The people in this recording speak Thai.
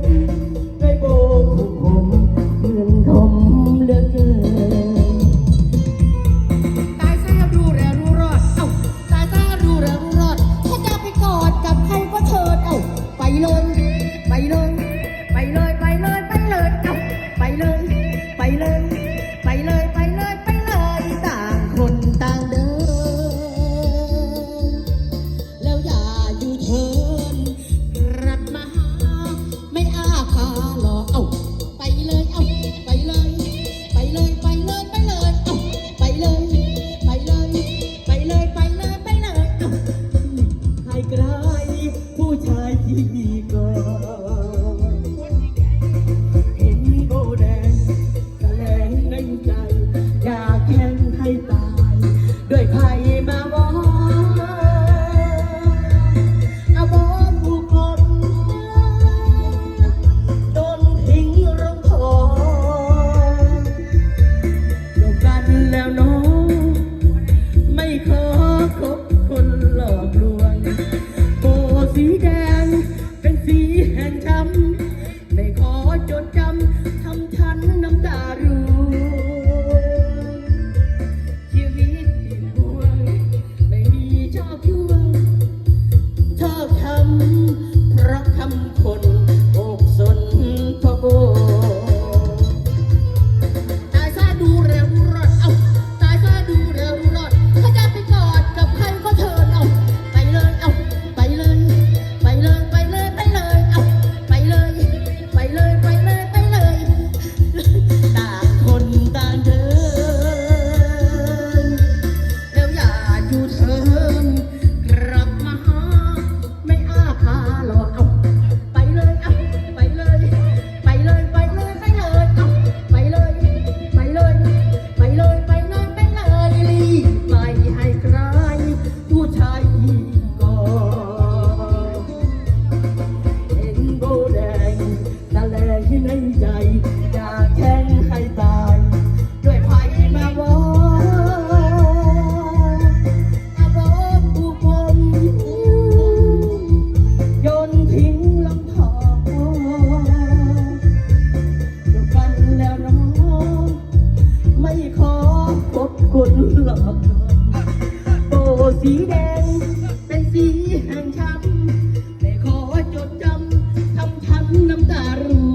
thank you. ด้วยไพ่ เห็นโบแดงตะแลที่ในใจอาแข่งให้ตายดยไผ่มาบอกอาบอกผู้คนโยนทิ้งลำงเดียกันแล้วน้อไม่ขอพบคุหรอกโบสีแดง ตารู